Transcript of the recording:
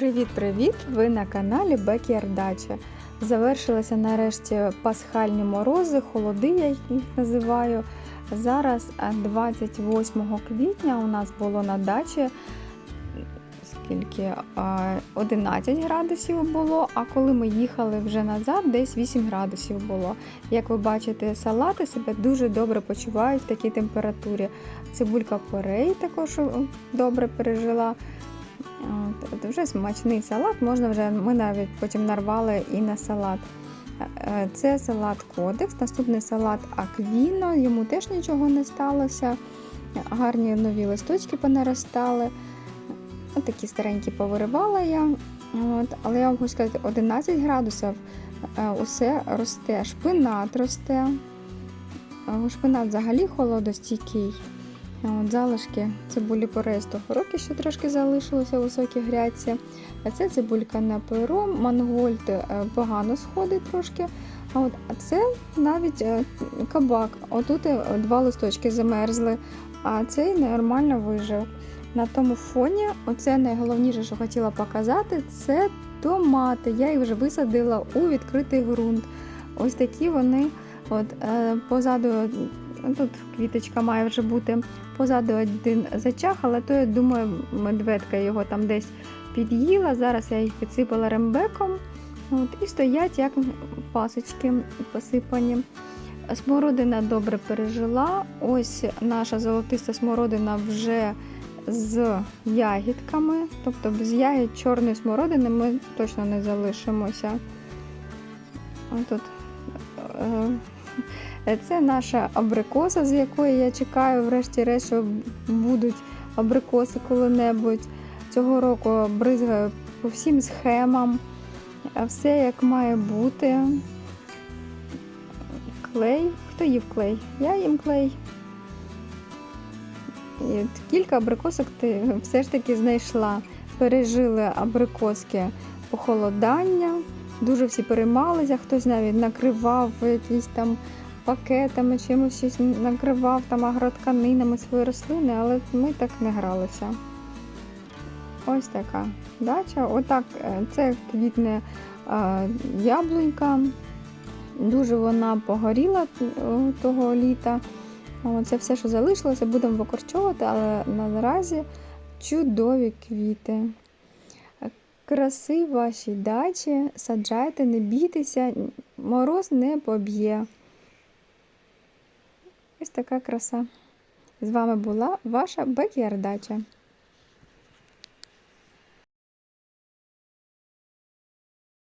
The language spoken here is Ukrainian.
Привіт-привіт! Ви на каналі Backyard Дача. Завершилися нарешті пасхальні морози, холоди, я їх називаю. Зараз е, 28 квітня у нас було на дачі скільки е, 11 градусів було, а коли ми їхали вже назад, десь 8 градусів було. Як ви бачите, салати себе дуже добре почувають в такій температурі. Цибулька порей також е, добре пережила. От, вже смачний салат, можна вже, ми навіть потім нарвали і на салат. Е, Це салат Кодекс, наступний салат Аквіно, йому теж нічого не сталося. Гарні нові листочки понаростали. От такі старенькі повиривала я. От, але я вам хочу сказати, 11 градусів е, усе росте, шпинат росте. Е, Шпинат взагалі холодостійкий. От, залишки цибулі порей з того року ще трошки залишилося у високій грядці. Це цибулька на перо, мангольд е, погано сходить трошки. А от це навіть е, кабак. Отут е, два листочки замерзли, а цей нормально вижив. На тому фоні, оце найголовніше, що хотіла показати, це томати. Я їх вже висадила у відкритий ґрунт. Ось такі вони. От позаду тут квіточка має вже бути. Позаду один зачах, але то я думаю, медведка його там десь під'їла. Зараз я їх підсипала рембеком. От, і стоять як пасочки посипані. Смородина добре пережила. Ось наша золотиста смородина вже з ягідками. Тобто без ягід чорної смородини ми точно не залишимося. Тут е, це наша абрикоса, з якої я чекаю, врешті-решт, що будуть абрикоси коли-небудь. Цього року бризгаю по всім схемам. Все як має бути. Клей. Хто їв клей? Я їм клей. І кілька абрикосок ти все ж таки знайшла. Пережили абрикоски похолодання. Дуже всі переймалися, хтось навіть накривав якісь там пакетами, чимось щось накривав там агротканинами свої рослини, але ми так не гралися. Ось така дача. Отак е, це квітне е, яблунька. Дуже вона погоріла е, того літа. Це все, що залишилося, будемо викорчовувати, але наразі чудові квіти. Краси вашій дачі, саджайте, не бійтеся, мороз не поб'є. Ось така краса. З вами була ваша Бекярдача.